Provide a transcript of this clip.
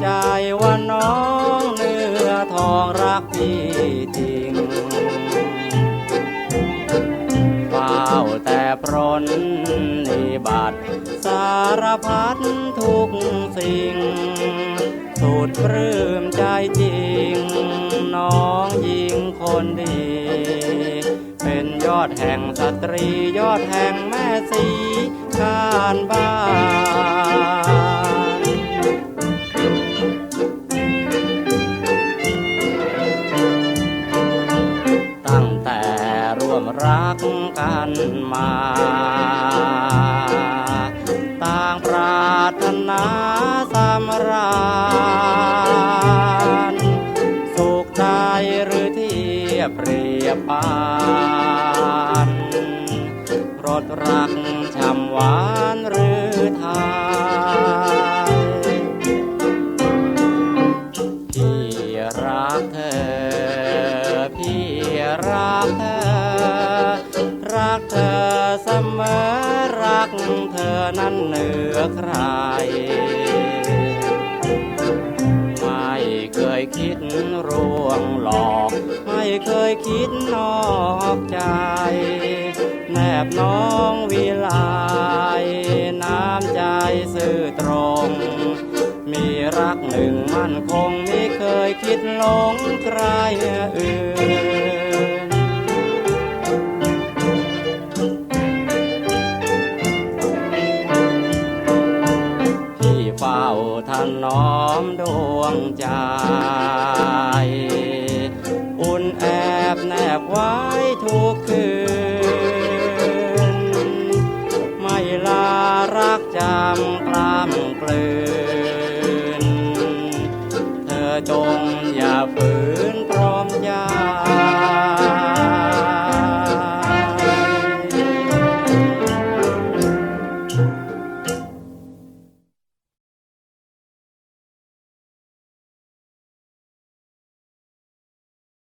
ใจว่าน้องเนื้อทองรักพี่จริงเฝ้าแต่พรนนิบัติสารพัดทุกสิ่ง สุดปลื้มใจจริง น้องยิงคนดี เป็นยอดแห่งสตรียอดแห่งแม่สีการบ้าน รักกันมา ต่างปรารถนาสำราญสุขใดหรือเทียบเปรียบปานรสรักช่ำหวานหรือไทยพี่รักเธอ พี่รักเธอ กเธอนั้นเหนือใคร ไม่เคยคิดร่วงหลอก ไม่เคยคิดนอกใจ แนบน้องวิไลน้ำใจซื่อตรง มีรักหนึ่งมั่นคงไม่เคยคิดหลงใครอื่น น้อมดวงใจ อุ่นแอบแนบไว้ทุกคืน ไม่ลารักจำกล้ามกลืน เธอจงอย่าฝืน